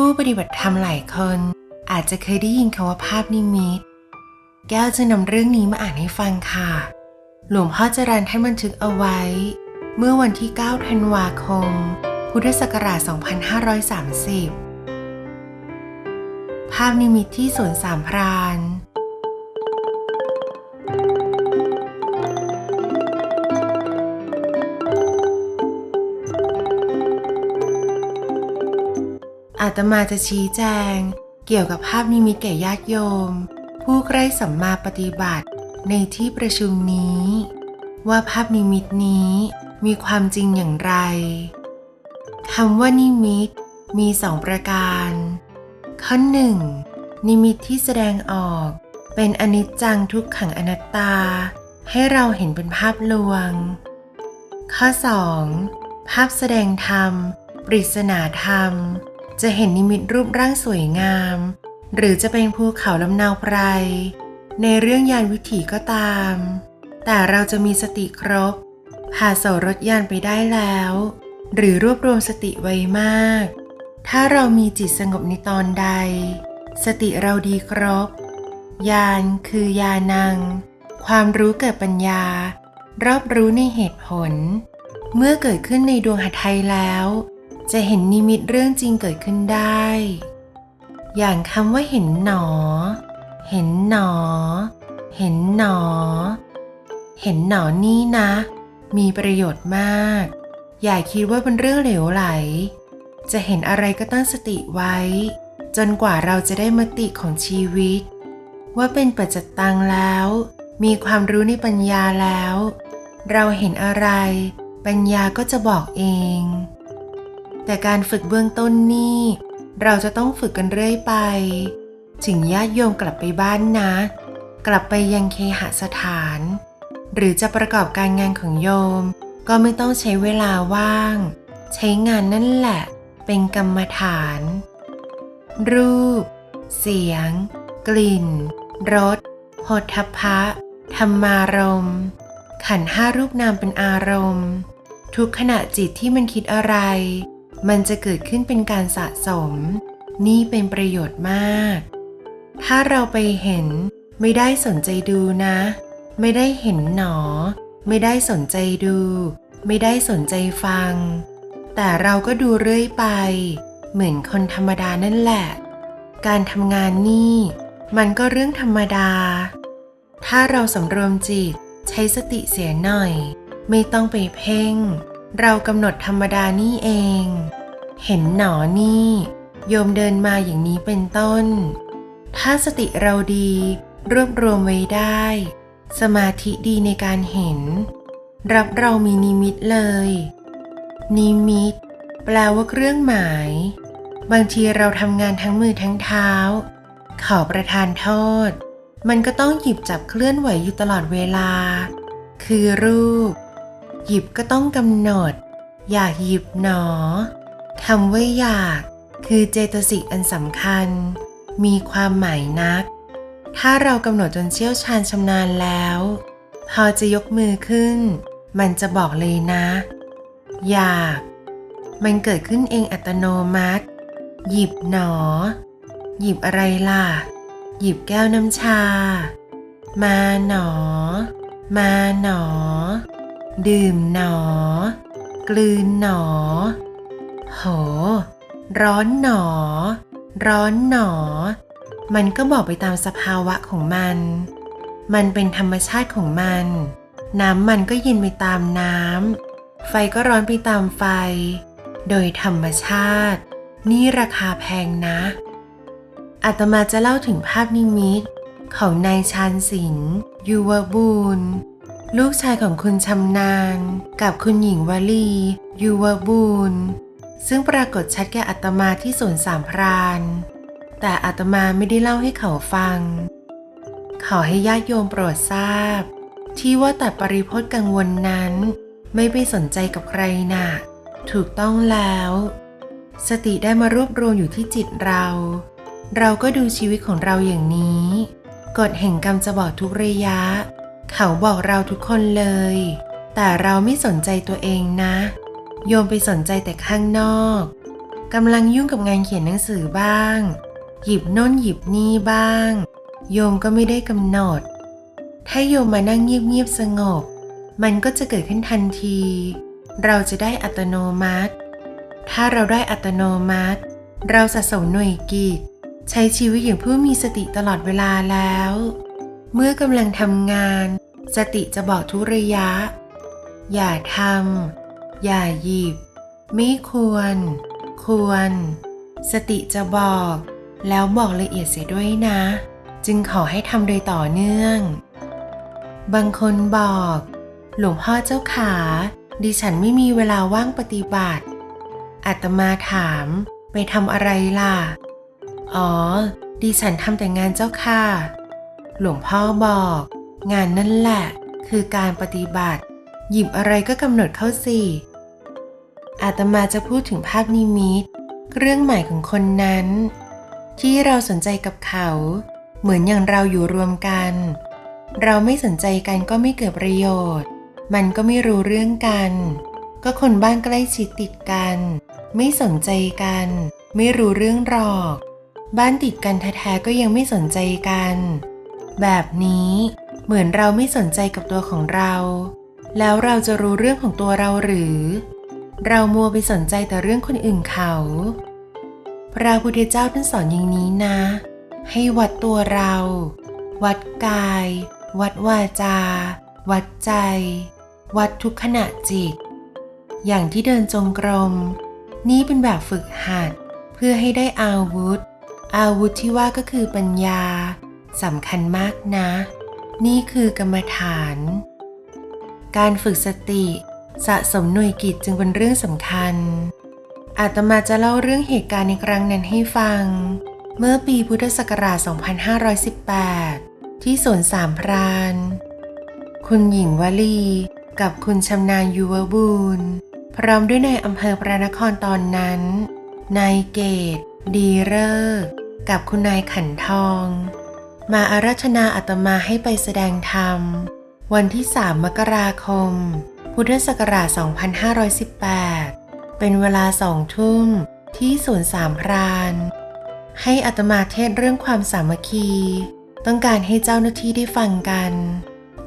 ผู้ปฏิบัติธรรมหลายคน อาจจะเคยได้ยินคำว่าภาพนิมิต แก้วจะนำเรื่องนี้มาอ่านให้ฟังค่ะ หลวงพ่อจรันท่านบันทึกเอาไว้ เมื่อวันที่ 9 ธันวาคม พุทธศักราช 2530 ภาพนิมิตที่สวนสามพราน อาตมาจะชี้แจง เกี่ยวกับภาพนิมิตแก่ญาติโยม ผู้ใกล้สัมมาปฏิบัติในที่ประชุมนี้ ว่าภาพนิมิตนี้มีความจริงอย่างไรคำว่านิมิตมีสองประการ ข้อหนึ่งนิมิตที่แสดงออกเป็นอนิจจังทุกขังอนัตตา ให้เราเห็นเป็นภาพลวง ข้อ 2. ภาพแสดงธรรม ปริศนาธรรม จะเห็นนิมิตรูปร่างสวยงาม หรือจะเป็นภูเขาลำนาวไพร ในเรื่องยานวิถีก็ตาม แต่เราจะมีสติครบ พาโสรถยานไปได้แล้ว หรือรวบรวมสติไว้มาก ถ้าเรามีจิตสงบในตอนใด สติเราดีครบญาณคือยานัง ความรู้เกิดปัญญา รอบรู้ในเหตุผล เมื่อเกิดขึ้นในดวงหัตถ์ไทยแล้ว จะเห็นนิมิตเรื่องจริงเกิดขึ้นได้ อย่างคำว่าเห็นหนอ เห็นหนอ เห็นหนอ เห็นหนอนี่นะ มีประโยชน์มาก อย่าคิดว่าเป็นเรื่องเหลวไหล จะเห็นอะไรก็ตั้งสติไว้ จนกว่าเราจะได้มติของชีวิต ว่าเป็นปัจจตังแล้ว มีความรู้ในปัญญาแล้ว เราเห็นอะไร ปัญญาก็จะบอกเอง แต่การฝึกเบื้องต้นนี่ เราจะต้องฝึกกันเรื่อยไป ถึงญาติโยมกลับไปบ้านนะ กลับไปยังเคหสถาน หรือจะประกอบการงานของโยม ก็ไม่ต้องใช้เวลาว่าง ใช้งานนั่นแหละ เป็นกรรมฐาน รูป เสียง กลิ่น รสโหทพะ ธรรมารมณ์ขันห้ารูปนามเป็นอารมณ์ ทุกขณะจิตที่มันคิดอะไร มันจะเกิดขึ้นเป็นการสะสม นี่เป็นประโยชน์มาก ถ้าเราไปเห็นไม่ได้สนใจดูนะ ไม่ได้เห็นหนอ ไม่ได้สนใจดู ไม่ได้สนใจฟัง แต่เราก็ดูเรื่อยไป เหมือนคนธรรมดานั่นแหละ การทำงานนี่ มันก็เรื่องธรรมดา ถ้าเราสำรวมจิตใช้สติเสียหน่อย ไม่ต้องไปเพ่ง เรากำหนดธรรมดานี่เอง เห็นหนอนี่ โยมเดินมาอย่างนี้เป็นต้น ถ้าสติเราดี รวบรวมไว้ได้ สมาธิดีในการเห็น รับเรามีนิมิตเลย นิมิต แปลว่าเครื่องหมาย บางทีเราทำงานทั้งมือทั้งเท้า ขอประทานโทษ มันก็ต้องหยิบจับเคลื่อนไหวอยู่ตลอดเวลา คือรูป หยิบก็ต้องกำหนด อยากหยิบหนอคำว่าอยาก คือเจตสิกอันสำคัญ มีความหมายนัก ถ้าเรากำหนดจนเชี่ยวชาญชำนาญแล้ว พอจะยกมือขึ้น มันจะบอกเลยนะ อยาก มันเกิดขึ้นเองอัตโนมัติ หยิบหนอ หยิบอะไรล่ะ หยิบแก้วน้ำชา มาหนอ มาหนอ ดื่มหนอ กลืนหนอ โห ร้อนหนอ ร้อนหนอ มันก็บอกไปตามสภาวะของมัน มันเป็นธรรมชาติของมัน น้ำมันก็เย็นไปตามน้ำ ไฟก็ร้อนไปตามไฟ โดยธรรมชาติ นี่ราคาแพงนะอาตมาจะเล่าถึงภาพนิมิตของนายชาญศิลป์ยูวบูรณ์ ลูกชายของคุณชำนาญ กับคุณหญิงวลี ยูวบูรณ์ซึ่งปรากฏชัดแก่อาตมาที่สวนสามพราน แต่อาตมาไม่ได้เล่าให้เขาฟัง ขอให้ญาติโยมโปรดทราบ ที่ว่าตัดปริพจน์กังวลนั้น ไม่ไปสนใจกับใครนะ่ะ ถูกต้องแล้ว สติได้มารวบรวมอยู่ที่จิตเรา เราก็ดูชีวิตของเราอย่างนี้ กฎแห่งกรรมจะบอกทุกระยะ เขาบอกเราทุกคนเลย แต่เราไม่สนใจตัวเองนะ โยมไปสนใจแต่ข้างนอกกำลังยุ่งกับงานเขียนหนังสือบ้าง หยิบโน่นหยิบนี่บ้าง โยมก็ไม่ได้กำหนด ถ้าโยมมานั่งเงียบๆสงบ มันก็จะเกิดขึ้นทันที เราจะได้อัตโนมัติ ถ้าเราได้อัตโนมัติ เราสะสมหน่วยกิจใช้ชีวิตอย่างผู้มีสติตลอดเวลาแล้ว เมื่อกำลังทำงาน สติจะบอกทุระยะ อย่าทำ อย่าหยิบ ไม่ควร ควร สติจะบอก แล้วบอกละเอียดเสียด้วยนะ จึงขอให้ทำโดยต่อเนื่อง บางคนบอก หลวงพ่อเจ้าขา ดิฉันไม่มีเวลาว่างปฏิบัติ อาตมาถามไปทำอะไรล่ะ อ๋อ ดิฉันทำแต่งานเจ้าค่ะ หลวงพ่อบอก งานนั่นแหละ คือการปฏิบัติ หยิบอะไรก็กำหนดเข้าสิอาตมาจะพูดถึงภาพนิมิตเรื่องใหม่ของคนนั้น ที่เราสนใจกับเขา เหมือนอย่างเราอยู่รวมกัน เราไม่สนใจกันก็ไม่เกิดประโยชน์ มันก็ไม่รู้เรื่องกัน ก็คนบ้านใกล้ชิดติดกัน ไม่สนใจกัน ไม่รู้เรื่องหรอก บ้านติดกันแท้ๆก็ยังไม่สนใจกัน แบบนี้เหมือนเราไม่สนใจกับตัวของเรา แล้วเราจะรู้เรื่องของตัวเราหรือ เรามัวไปสนใจแต่เรื่องคนอื่นเขา พระพุทธเจ้าท่านสอนอย่างนี้นะ ให้วัดตัวเรา วัดกาย วัดวาจา วัดใจ วัดทุกขณะจิต อย่างที่เดินจงกรม นี่เป็นแบบฝึกหัด เพื่อให้ได้อาวุธ อาวุธที่ว่าก็คือปัญญา สำคัญมากนะ นี่คือกรรมฐาน การฝึกสติสะสมหน่วยกิจจึงเป็นเรื่องสำคัญ อาตมาจะเล่าเรื่องเหตุการณ์ในครั้งนั้นให้ฟัง เมื่อปีพุทธศักราช 2518 ที่สวนสามพราน คุณหญิงวลีกับคุณชำนาญยุวบูรณ์พร้อมด้วยนายอำเภอพระนครตอนนั้น นายเกต ดีเลิกษ์กับคุณนายขันทอง มาอาราธนาอาตมาให้ไปแสดงธรรม วันที่ 3 มกราคม พุทธศักราช 2518 เป็นเวลาสองทุ่มที่สวนสามพราน ให้อาตมาเทศเรื่องความสามัคคี ต้องการให้เจ้าหน้าที่ได้ฟังกัน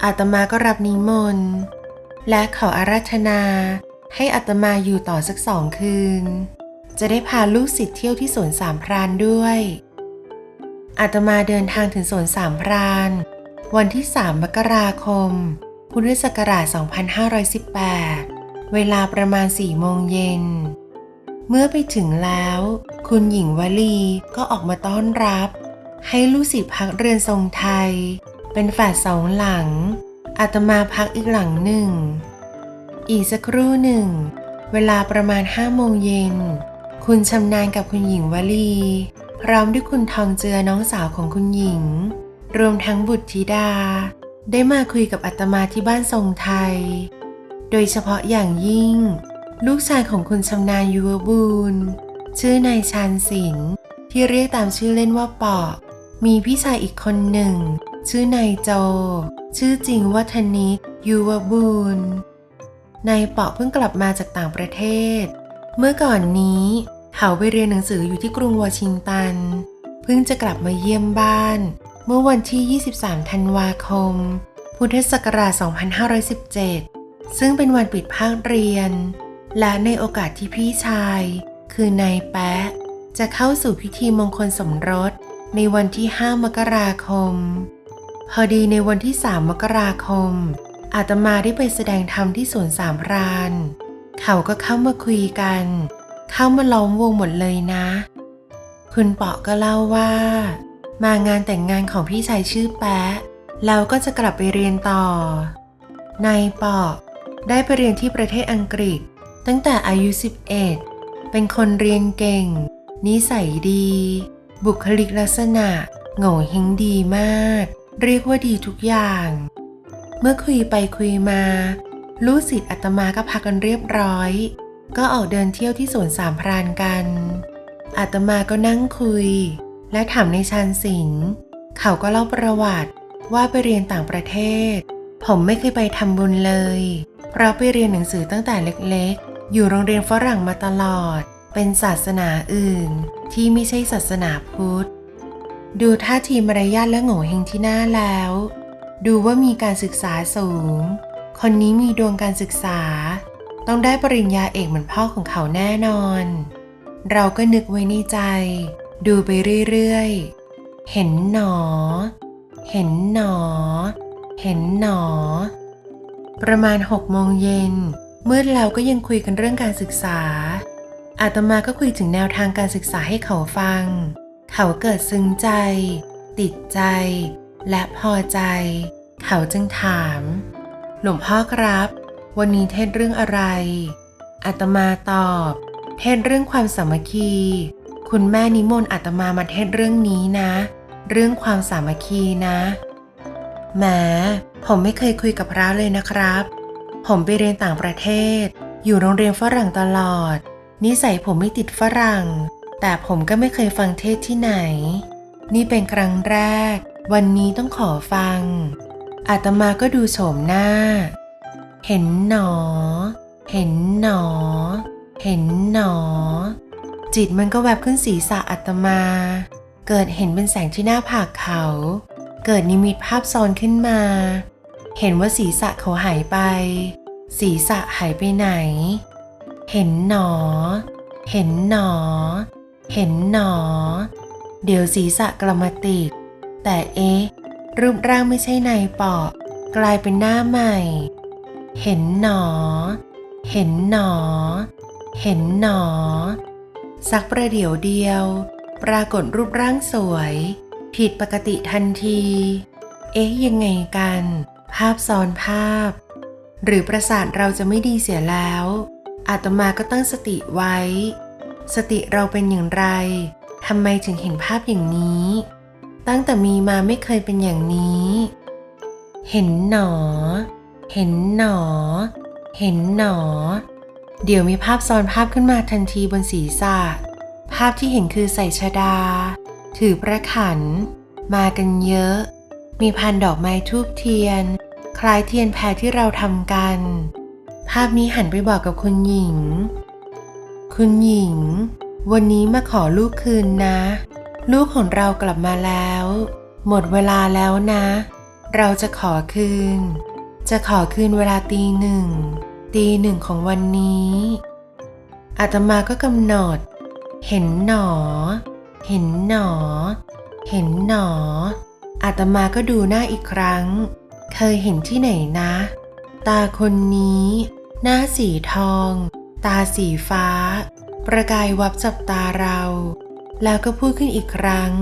อาตมาก็รับนิมนต์ และขออาราธนา ให้อาตมาอยู่ต่อสักสองคืน จะได้พาลูกศิษย์เที่ยวที่สวนสามพรานด้วย อาตมาเดินทางถึงสวนสามพราน วันที่ 3 มกราคม พุทธศักราช 2518 เวลาประมาณ4โมงเย็น เมื่อไปถึงแล้ว คุณหญิงวลีก็ออกมาต้อนรับ ให้ลูกศิษย์พักเรือนทรงไทย เป็นแฝดสองหลัง อาตมาพักอีกหลังหนึ่ง อีกสักครู่หนึ่ง เวลาประมาณห้าโมงเย็น คุณชำนาญกับคุณหญิงวลี พร้อมด้วยคุณทองเจือน้องสาวของคุณหญิง รวมทั้งบุตรธิดา ได้มาคุยกับอาตมาที่บ้านทรงไทย โดยเฉพาะอย่างยิ่ง ลูกชายของคุณชำนาญยุวบูรณ์ชื่อนายชาญศิลป์ที่เรียกตามชื่อเล่นว่าปอมีพี่ชายอีกคนหนึ่ง ชื่อนายโจ ชื่อจริงว่าธนิตยุวบูรณ์นายปาะเพิ่งกลับมาจากต่างประเทศ เมื่อก่อนนี้ เขาไปเรียนหนังสืออยู่ที่กรุงวอชิงตัน เพิ่งจะกลับมาเยี่ยมบ้าน เมื่อวันที่ 23 ธันวาคม พุทธศักราช 2517 ซึ่งเป็นวันปิดภาคเรียน และในโอกาสที่พี่ชาย คือนายแปะ จะเข้าสู่พิธีมงคลสมรสในวันที่ 5 มกราคม พอดีในวันที่ 3 มกราคม อาตมาได้ไปแสดงธรรมที่สวนสามพราน เขาก็เข้ามาคุยกัน เข้ามาล้อมวงหมดเลยนะ คุณเปาะก็เล่าว่า มางานแต่งงานของพี่ชายชื่อแปะแล้วก็จะกลับไปเรียนต่อ นายเปาะได้ไปเรียนที่ประเทศอังกฤษ ตั้งแต่อายุ 11 เป็นคนเรียนเก่ง นิสัยดี บุคลิกลักษณะโง่เฮงดีมาก เรียกว่าดีทุกอย่าง เมื่อคุยไปคุยมาลูกศิษย์อาตมาก็พากันเรียบร้อย ก็ออกเดินเที่ยวที่สวนสามพรานกัน อาตมาก็นั่งคุย และถามในชานศิลป์เขาก็เล่าประวัติว่าไปเรียนต่างประเทศ ผมไม่เคยไปทำบุญเลย เพราะไปเรียนหนังสือตั้งแต่เล็กๆ อยู่โรงเรียนฝรั่งมาตลอด เป็นศาสนาอื่น ที่ไม่ใช่ศาสนาพุทธ ดูท่าทีมารยาทและโง่เฮงที่หน้าแล้ว ดูว่ามีการศึกษาสูง คนนี้มีดวงการศึกษา ต้องได้ปริญญาเอกเหมือนพ่อของเขาแน่นอน เราก็นึกไว้ในใจ ดูไปเรื่อยๆ เห็นหนอ เห็นหนอ เห็นหนอ ประมาณหกโมงเย็นมืดแล้วก็ยังคุยกันเรื่องการศึกษา อาตมาก็คุยถึงแนวทางการศึกษาให้เขาฟัง เขาเกิดซึ้งใจ ติดใจ และพอใจ เขาจึงถาม หลวงพ่อครับ วันนี้เทศเรื่องอะไร อาตมาตอบ เทศเรื่องความสามัคคี คุณแม่นิมนต์อาตมามาเทศเรื่องนี้นะ เรื่องความสามัคคีนะ แหม ผมไม่เคยคุยกับพระเลยนะครับ ผมไปเรียนต่างประเทศ อยู่โรงเรียนฝรั่งตลอด นิสัยผมไม่ติดฝรั่ง แต่ผมก็ไม่เคยฟังเทศที่ไหน นี่เป็นครั้งแรก วันนี้ต้องขอฟังอาตมาก็ดูโฉมหน้า เห็นหนอ เห็นหนอ เห็นหนอ จิตมันก็แวบขึ้นศีรษะอาตมา เกิดเห็นเป็นแสงที่หน้าผากเขา เกิดนิมิตภาพซ้อนขึ้นมา เห็นว่าศีรษะเขาหายไป ศีรษะหายไปไหน เห็นหนอ เห็นหนอ เห็นหนอ เดี๋ยวศีรษะกลับมาติด แต่เอ๊ะรูปร่างไม่ใช่นายปอบกลายเป็นหน้าใหม่ เห็นหนอ เห็นหนอ เห็นหนอ สักประเดี๋ยวเดียว ปรากฏรูปร่างสวย ผิดปกติทันที เอ๊ะยังไงกัน ภาพซ้อนภาพ หรือประสาทเราจะไม่ดีเสียแล้ว อาตมาก็ตั้งสติไว้ สติเราเป็นอย่างไรทำไมถึงเห็นภาพอย่างนี้ ตั้งแต่มีมาไม่เคยเป็นอย่างนี้ เห็นหนอ เห็นหนอ เห็นหนอ เดี๋ยวมีภาพซ้อนภาพขึ้นมาทันทีบนศีรษะ ภาพที่เห็นคือใส่ชดา ถือประขัน มากันเยอะ มีพันดอกไม้ทูบเทียน คล้ายเทียนแพรที่เราทำกัน ภาพนี้หันไปบอกกับคุณหญิง คุณหญิง วันนี้มาขอลูกคืนนะ ลูกของเรากลับมาแล้ว หมดเวลาแล้วนะ เราจะขอคืน จะขอคืนเวลาตีหนึ่ง ตีหนึ่งของวันนี้ อาตมาก็กำหนด เห็นหนอ เห็นหนอ เห็นหนอ อาตมาก็ดูหน้าอีกครั้ง เคยเห็นที่ไหนนะ ตาคนนี้ หน้าสีทอง ตาสีฟ้า ประกายวับจับตาเรา แล้วก็พูดขึ้นอีกครั้ง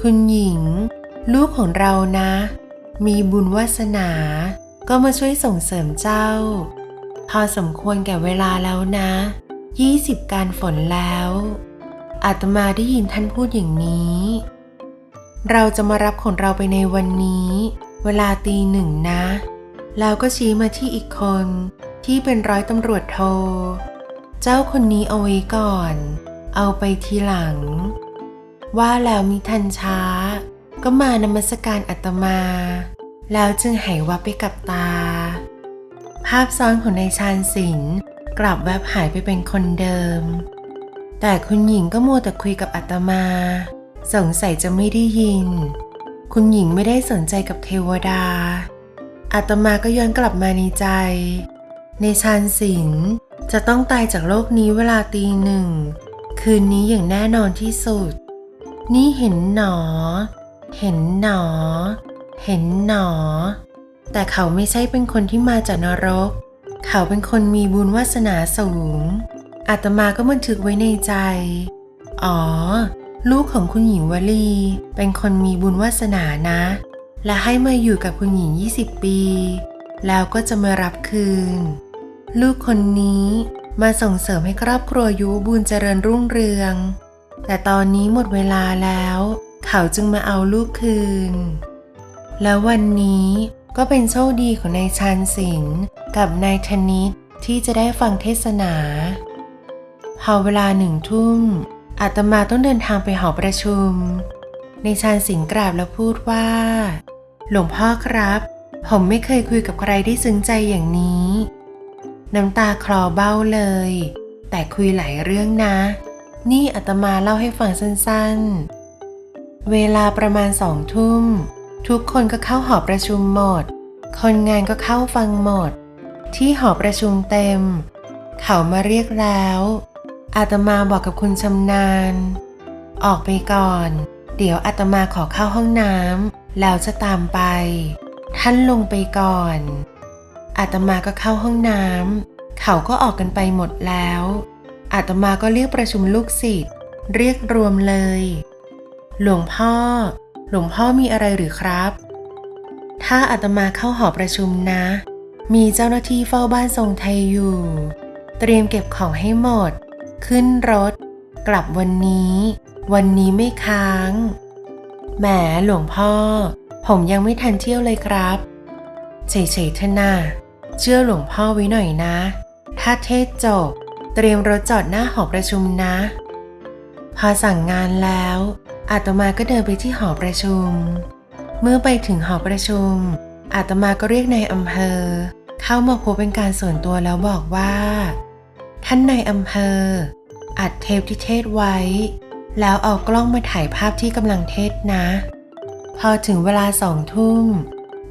คุณหญิง ลูกของเรานะมีบุญวาสนา ก็มาช่วยส่งเสริมเจ้า พอสมควรแก่เวลาแล้วนะยี่สิบการฝนแล้ว อาตมาได้ยินท่านพูดอย่างนี้ เราจะมารับของเราไปในวันนี้ เวลาตีหนึ่งนะ แล้วก็ชี้มาที่อีกคนที่เป็นร้อยตำรวจโท เจ้าคนนี้เอาไว้ก่อน เอาไปทีหลัง ว่าแล้วมิทันช้า ก็มานมัสการอาตมา แล้วจึงหายวับไปกับตา ภาพซ้อนของนายชาญศิลป์กลับแวบหายไปเป็นคนเดิม แต่คุณหญิงก็มัวแต่คุยกับอาตมา สงสัยจะไม่ได้ยิน คุณหญิงไม่ได้สนใจกับเทวดา อาตมาก็ย้อนกลับมาในใจ ในชานสิงจะต้องตายจากโลกนี้เวลาตีหนึ่ง คืนนี้อย่างแน่นอนที่สุด นี่เห็นหนอ เห็นหนอ เห็นหนอ แต่เขาไม่ใช่เป็นคนที่มาจากนรก เขาเป็นคนมีบุญวาสนาสูง อาตมาก็บันทึกไว้ในใจ อ๋อ ลูกของคุณหญิงวลี เป็นคนมีบุญวาสนานะ และให้มาอยู่กับคุณหญิง 20 ปี แล้วก็จะมารับคืน ลูกคนนี้มาส่งเสริมให้ครอบครัวยุบุญเจริญรุ่งเรือง แต่ตอนนี้หมดเวลาแล้ว เขาจึงมาเอาลูกคืน แล้ววันนี้ก็เป็นโชคดีของนายชานศิลป์กับนายธนิตที่จะได้ฟังเทศนา พอเวลาหนึ่งทุ่มอาตมาต้องเดินทางไปหอประชุม ในชานสิงกราบแล้วพูดว่า หลวงพ่อครับ ผมไม่เคยคุยกับใครได้ซึ้งใจอย่างนี้ น้ำตาคลอเบ้าเลยแแต่คุยหลายเรื่องนะ นี่อาตมาเล่าให้ฟังสั้นๆ เวลาประมาณสองทุ่ม ทุกคนก็เข้าหอประชุมหมด คนงานก็เข้าฟังหมด ที่หอประชุมเต็ม เขามาเรียกแล้ว อาตมาบอกกับคุณชำนาญ ออกไปก่อน เดี๋ยวอาตมาขอเข้าห้องน้ำแล้วจะตามไป ท่านลงไปก่อน อาตมาก็เข้าห้องน้ำเขาก็ออกกันไปหมดแล้ว อาตมาก็เรียกประชุมลูกศิษย์เรียกรวมเลย หลวงพ่อ หลวงพ่อมีอะไรหรือครับ ถ้าอาตมาเข้าหอประชุมนะ มีเจ้าหน้าที่เฝ้าบ้านทรงไทยอยู่ เตรียมเก็บของให้หมด ขึ้นรถ กลับวันนี้ วันนี้ไม่ค้าง แหมหลวงพ่อ ผมยังไม่ทันเที่ยวเลยครับเฉยๆเถอะนาเชื่อหลวงพ่อไว้หน่อยนะ ถ้าเทศจบ เตรียมรถจอดหน้าหอประชุมนะ พอสั่งงานแล้ว อาตมาก็เดินไปที่หอประชุม เมื่อไปถึงหอประชุม อาตมาก็เรียกนายอำเภอ เข้ามาพบเป็นการส่วนตัวแล้วบอกว่า ท่านนายอำเภอ อัดเทปที่เทศไว้ แล้วเอากล้องมาถ่ายภาพที่กำลังเทศนะ พอถึงเวลาสองทุ่ม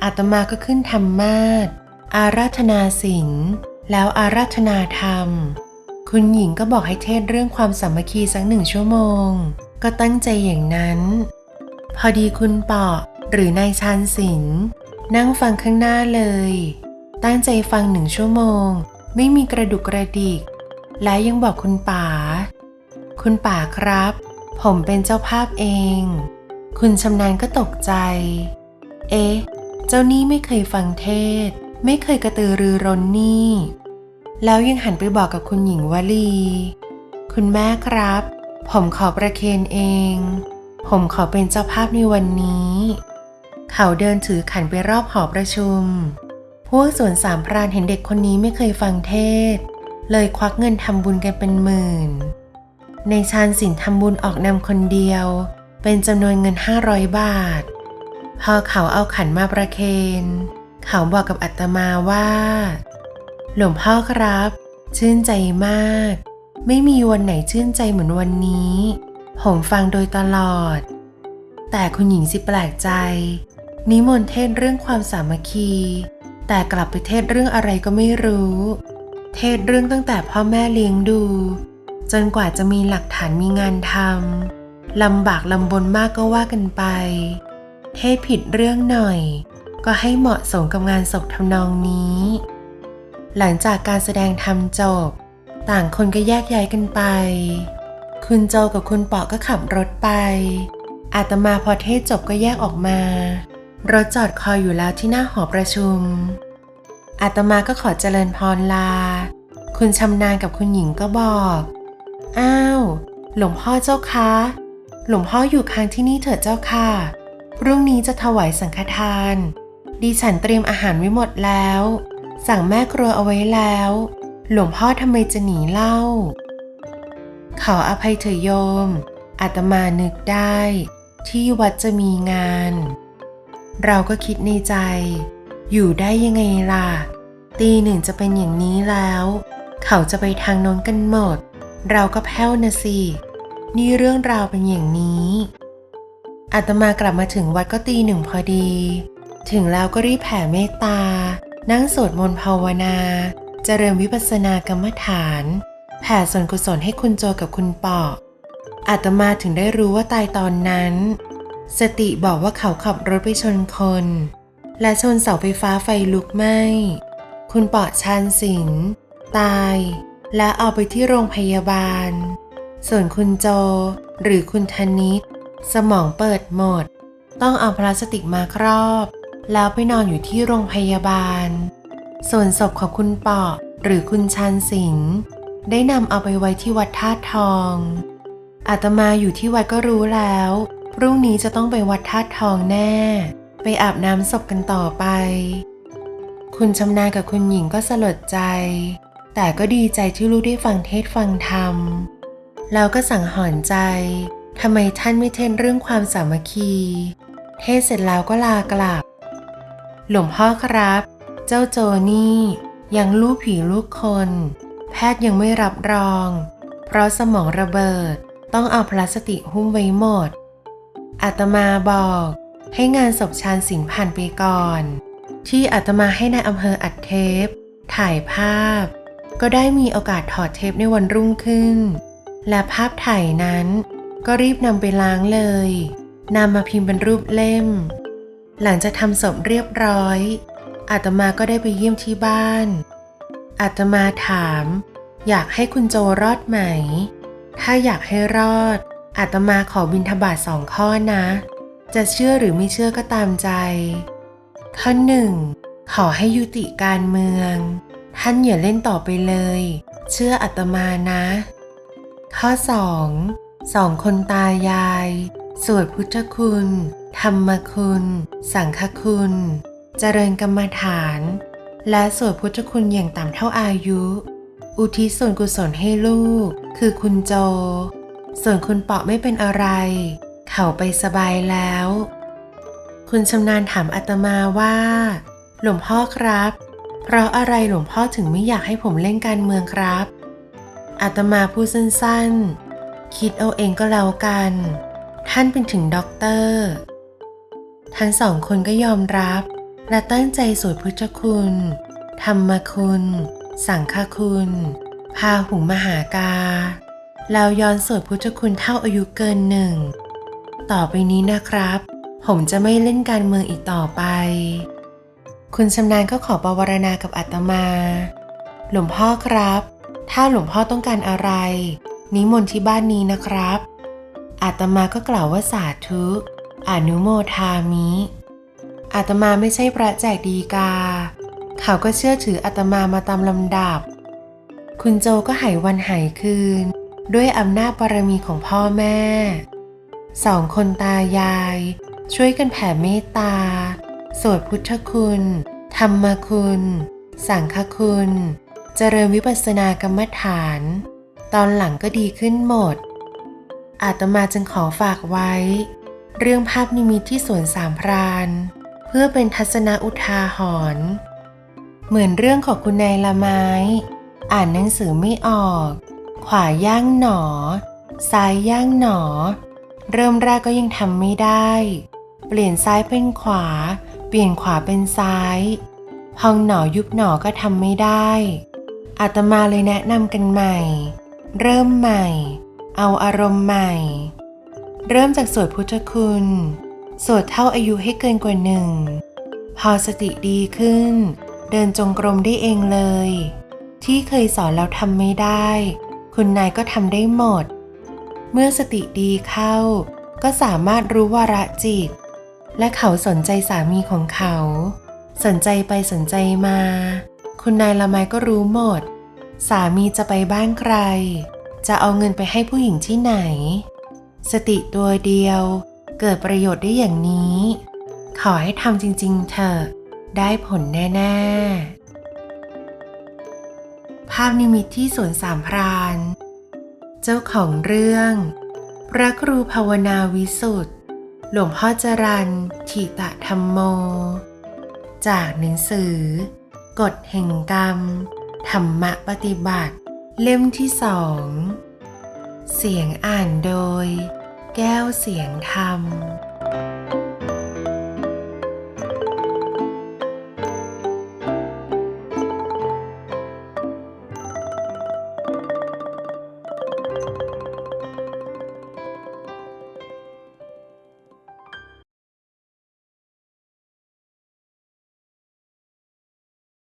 อาตมาก็ขึ้นธรรมาสอาราธนาศีลแล้วอาราธนาธรรม คุณหญิงก็บอกให้เทศเรื่องความสามัคคีสักหนึ่งชั่วโมง ก็ตั้งใจอย่างนั้น พอดีคุณปอหรือนายชานศิลป์นั่งฟังข้างหน้าเลย ตั้งใจฟังหนึ่งชั่วโมง ไม่มีกระดุกกระดิก และยังบอกคุณป๋า คุณป๋าครับ ผมเป็นเจ้าภาพเอง คุณชำนาญก็ตกใจ เอ๊ะ เจ้านี่ไม่เคยฟังเทศ ไม่เคยกระตือรือร้นนี่ แล้วยังหันไปบอกกับคุณหญิงวลี คุณแม่ครับ ผมขอประเคนเอง ผมขอเป็นเจ้าภาพในวันนี้ เขาเดินถือขันไปรอบหอประชุม พวกส่วนสามพรานเห็นเด็กคนนี้ไม่เคยฟังเทศ เลยควักเงินทำบุญกันเป็นหมื่น ในชานสินทำบุญออกนำคนเดียว เป็นจำนวนเงิน500บาท พอเขาเอาขันมาประเคน เขาบอกกับอาตมาว่า หลวงพ่อครับ ชื่นใจมาก ไม่มีวันไหนชื่นใจเหมือนวันนี้ผมฟังโดยตลอด แต่คุณหญิงสิแปลกใจ นิมนต์เทศเรื่องความสามัคคี แต่กลับไปเทศเรื่องอะไรก็ไม่รู้ เทศเรื่องตั้งแต่พ่อแม่เลี้ยงดู จนกว่าจะมีหลักฐานมีงานทำลำบากลำบนมากก็ว่ากันไป เทศผิดเรื่องหน่อย ก็ให้เหมาะสมกับงานศพทำนองนี้ หลังจากการแสดงทำจบ ต่างคนก็แยกย้ายกันไป คุณโจกับคุณปอก็ขับรถไป อาตมาพอเทศจบก็แยกออกมา รถจอดคอยอยู่แล้วที่หน้าหอประชุม อาตมาก็ขอเจริญพรลา คุณชำนาญกับคุณหญิงก็บอก อ้าว หลวงพ่อเจ้าคะ หลวงพ่ออยู่ค้างที่นี่เถิดเจ้าค่ะ พรุ่งนี้จะถวายสังฆทาน ดิฉันเตรียมอาหารไว้หมดแล้ว สั่งแม่ครัวเอาไว้แล้ว หลวงพ่อทำไมจะหนีเล่า ขออภัยเถอโยม อาตมานึกได้ ที่วัดจะมีงาน เราก็คิดในใจ อยู่ได้ยังไงล่ะ ตีหนึ่งจะเป็นอย่างนี้แล้ว เขาจะไปทางน้นกันหมด เราก็แพ้วนะสิ นี่เรื่องราวเป็นอย่างนี้อาตมากลับมาถึงวัดก็ตีหนึ่งพอดี ถึงแล้วก็รีบแผ่เมตตา นั่งสวดมนต์ภาวนา เจริญวิปัสสนากรรมฐาน แผ่ส่วนกุศลให้คุณโจกับคุณปออาตมาถึงได้รู้ว่าตายตอนนั้น สติบอกว่าเขาขับรถไปชนคน และชนเสาไฟฟ้าไฟลุกไหม้ คุณปอชานสินตาย และเอาไปที่โรงพยาบาล ส่วนคุณโจ หรือคุณธนิต สมองเปิดหมด ต้องเอาพลาสติกมาครอบ แล้วไปนอนอยู่ที่โรงพยาบาล ส่วนศพของคุณปอหรือคุณชานสินได้นำเอาไปไว้ที่วัดธาตุทอง อาตมาอยู่ที่วัดก็รู้แล้ว พรุ่งนี้จะต้องไปวัดธาตุทองแน่ ไปอาบน้ำศพกันต่อไป คุณชำนาญกับคุณหญิงก็สลดใจ แต่ก็ดีใจที่ลูกได้ฟังเทศฟังธรรม แล้วก็สั่งหอนใจทำไมท่านไม่เทศเรื่องความสามัคคี เทศเสร็จแล้วก็ลากลับ หลวงพ่อครับ เจ้าโจนี่ยังลูกผีลูกคน แพทย์ยังไม่รับรอง เพราะสมองระเบิดต้องเอาพลาสติกหุ้มไว้หมด อาตมาบอกให้งานศพชาญสิงห์ผ่านไปก่อน ที่อาตมาให้นายอำเภออัดเทป ถ่ายภาพ ก็ได้มีโอกาสถอดเทปในวันรุ่งขึ้น และภาพถ่ายนั้น ก็รีบนำไปล้างเลยนำมาพิมพ์เป็นรูปเล่ม หลังจากทำศพเรียบร้อย อาตมาก็ได้ไปเยี่ยมที่บ้าน อาตมาถาม อยากให้คุณโจรอดไหม ถ้าอยากให้รอด อาตมาขอบินทบาทสองข้อนะ จะเชื่อหรือไม่เชื่อก็ตามใจ ข้อหนึ่งขอให้ยุติการเมือง ท่านอย่าเล่นต่อไปเลย เชื่ออาตมานะ ข้อสองสองคนตายาย สวดพุทธคุณ ธรรมคุณ สังฆคุณ เจริญกรรมฐาน และสวดพุทธคุณอย่างต่ำเท่าอายุ อุทิศส่วนกุศลให้ลูก คือคุณโจ ส่วนคุณเปาะไม่เป็นอะไร เขาไปสบายแล้ว คุณชำนาญถามอาตมาว่า หลวงพ่อครับ เพราะอะไรหลวงพ่อถึงไม่อยากให้ผมเล่นการเมืองครับอาตมาพูดสั้นๆ คิดเอาเองก็แล้วกัน ท่านเป็นถึงด็อกเตอร์ ทั้งสองคนก็ยอมรับ และตั้งใจสวดพุทธคุณ ธรรมคุณ สังฆคุณ พาหุงมหากา แล้วย้อนสวดพุทธคุณเท่าอายุเกินหนึ่ง ต่อไปนี้นะครับ ผมจะไม่เล่นการเมืองอีกต่อไป คุณชำนาญก็ขอประวรณากับอาตมา หลวงพ่อครับ ถ้าหลวงพ่อต้องการอะไร นิมนต์ที่บ้านนี้นะครับอาตมาก็กล่าวว่าสาธุ อนุโมทามิ อาตมาไม่ใช่พระแจกดีกา เขาก็เชื่อถืออาตมามาตามลำดับ คุณโจก็หายวันหายคืน ด้วยอำนาจบารมีของพ่อแม่ สองคนตายาย ช่วยกันแผ่เมตตา สวดพุทธคุณ ธรรมคุณ สังฆคุณ เจริญวิปัสสนากรรมฐาน ตอนหลังก็ดีขึ้นหมด อาตมาจึงขอฝากไว้ เรื่องภาพนิมิตที่สวนสามพราน พื่อเป็นทัศนอุทาหรณ์เหมือนเรื่องของคุณนายละไม้ อ่านหนังสือไม่ออก ขวาย่างหนอ ซ้ายย่างหนอ เริ่มแรกก็ยังทำไม่ได้ เปลี่ยนซ้ายเป็นขวา เปลี่ยนขวาเป็นซ้าย พองหนอยุบหนอก็ทำไม่ได้ อาตมาเลยแนะนำกันใหม่ เริ่มใหม่ เอาอารมณ์ใหม่ เริ่มจากสวดพุทธคุณ สวดเท่าอายุให้เกินกว่าหนึ่ง พอสติดีขึ้น เดินจงกรมได้เองเลย ที่เคยสอนแล้วทำไม่ได้ คุณนายก็ทำได้หมด เมื่อสติดีเข้า ก็สามารถรู้วาระจิต และเขาสนใจสามีของเขา สนใจไปสนใจมา คุณนายละไมก็รู้หมด สามีจะไปบ้านใคร จะเอาเงินไปให้ผู้หญิงที่ไหน สติตัวเดียว เกิดประโยชน์ได้อย่างนี้ ขอให้ทำจริง ๆ เถอะได้ผลแน่ ๆ ภาพนิมิตที่สวนสามพราน เจ้าของเรื่อง พระครูภาวนาวิสุทธ์หลวงพ่อจรันทิตะธรรมโม จากหนังสือกฎแห่งกรรม ธรรมะปฏิบัติ เล่มที่สอง เสียงอ่านโดย แก้วเสียงธรรม